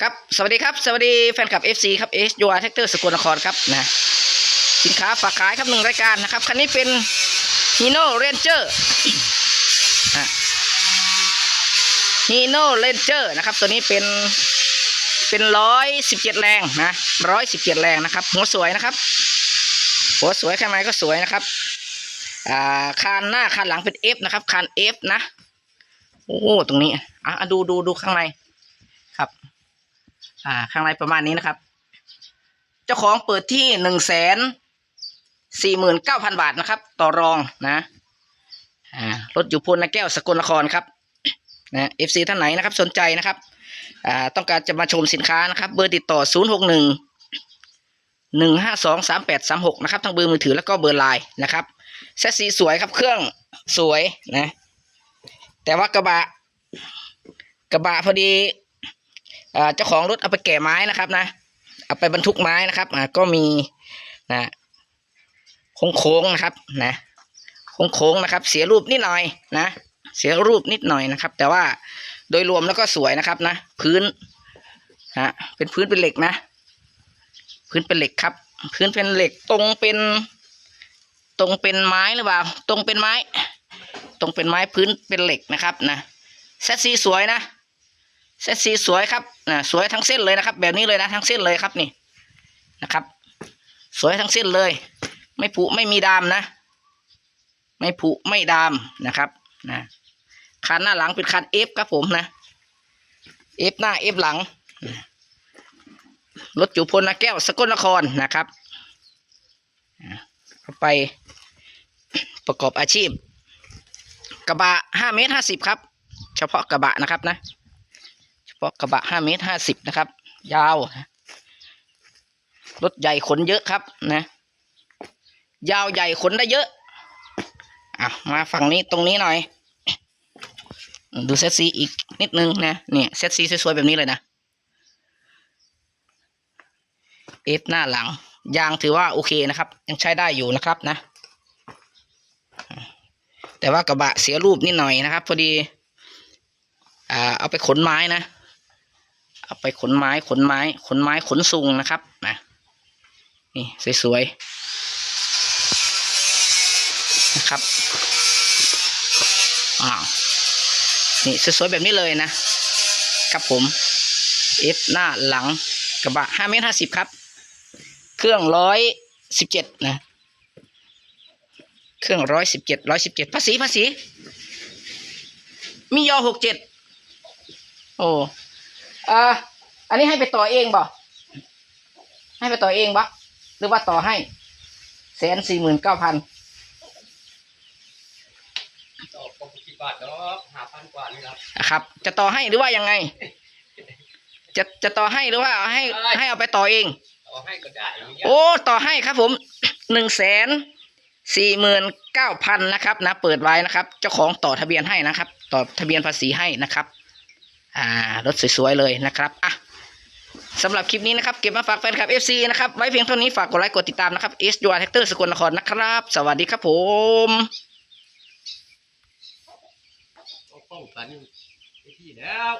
ครับสวัสดีครับสวัสดีแฟนคลับ FC ครับ s u r Tractor สกลนครครับนะสินค้าฝากขายครับหนึ่งรายการนะครับ คันนี้เป็น Hino Ranger อะ Hino Ranger นะครับ ตัวนี้เป็นเป็นร้อยสิบเจ็ดแรงนะร้อยสิบเจ็ดแรงนะครับ หัวสวยนะครับ หัวสวยข้างในก็สวยนะครับอ่าคานหน้าคานหลังเป็น F นะครับคาน F นะโอ้ตรงนี้อะดูดูดูข้างในครับ อ่า ข้างในประมาณนี้นะครับ เจ้าของเปิดที่หนึ่งแสนสี่หมื่นเก้าพันบาทนะครับ ต่อรองนะอ่ารถอยู่พลนาแก้วสกลนครครับนะเอฟซีท่านไหนนะครับ สนใจนะครับ อ่า ต้องการจะมาชมสินค้านะครับ เบอร์ติดต่อศูนย์หกหนึ่งหนึ่งห้าสองสามแปดสามหกนะครับทั้งเบอร์มือถือแล้วก็เบอร์ไลน์นะครับแซสซีสวยครับ เครื่องสวยนะ แต่ว่ากระบะกระบะพอดี เจ้าของรถเอาไปแก่ไม้นะครับนะ เอาไปบรรทุกไม้นะครับอ่าก็มีนะโค้งๆนะครับนะโค้งๆนะครับ เสียรูปนิดหน่อยนะ เสียรูปนิดหน่อยนะครับ แต่ว่าโดยรวมแล้วก็สวยนะครับนะ พื้นฮะเป็นพื้นเป็นเหล็กนะ พื้นเป็นเหล็กครับ พื้นเป็นเหล็กตรงเป็น ตรงเป็นไม้หรือเปล่า ตรงเป็นไม้ ตรงเป็นไม้พื้นเป็นเหล็กนะครับนะเซตซีสวยนะ เซตซีสวยครับนะสวยทั้งเส้นเลยนะครับ แบบนี้เลยนะทั้งเส้นเลยครับนี่นะครับ สวยทั้งเส้นเลย ไม่ผุไม่มีดามนะ ไม่ผุไม่ดามนะครับนะคันหน้าหลังเป็นคันเอฟครับผมนะเอฟหน้าเอฟหลังรถจุพลนะแก้วสกลนครนะครับเข้าไปประกอบอาชีพ กระบะห้าเมตรห้าสิบครับ เฉพาะกระบะนะครับนะ เฉพาะกระบะห้าเมตรห้าสิบนะครับ ยาว รถใหญ่ขนเยอะครับนะ ยาวใหญ่ขนได้เยอะอะมาฝั่งนี้ตรงนี้หน่อย ดูเซตซีอีกนิดนึงนะเนี่ยเซตซีสวยๆแบบนี้เลยนะเอฟหน้าหลัง ยางถือว่าโอเคนะครับ ยังใช้ได้อยู่นะครับนะ แต่ว่ากระบะเสียรูปนิดหน่อยนะครับ พอดี อ่า เอาไปขนไม้นะ เอาไปขนไม้ขนไม้ ขนไม้ขนซุงนะครับนะนี่สวยๆนะครับอ้าวนี่สวยๆแบบนี้เลยนะครับผมเอฟหน้าหลังกระบะห้าเมตรห้าสิบครับ เครื่องร้อยสิบเจ็ดนะเครื่องร้อยสิบเจ็ดร้อยสิบเจ็ดภาษีภาษี มียอหกเจ็ดโอ้ อ่าอันนี้ให้ไปต่อเองบ่ให้ไปต่อเองบ่หรือว่าต่อให้แสนสี่หมื่นเก้าพันต่อปกติบาทเนาะหาพันกว่านี่ครับนะครับ จะต่อให้หรือว่ายังไง จะจะต่อให้หรือว่าเอาให้ให้เอาไปต่อเอง ต่อให้ก็ได้โอ้ต่อให้ครับ ผมหนึ่งแสนสี่หมื่นเก้าพันนะครับ นะ เปิดไว้นะครับ เจ้าของต่อทะเบียนให้นะครับ ต่อทะเบียนภาษีให้นะครับ อ่ารถสวยๆเลยนะครับอะสำหรับคลิปนี้นะครับเก็บมาฝากแฟนคลับ FC นะครับไว้เพียงเท่านี้ฝากกดไลค์กดติดตามนะครับ S U R Tractor สกลนครนะครับ สวัสดีครับผมป้องกันที่แล้ว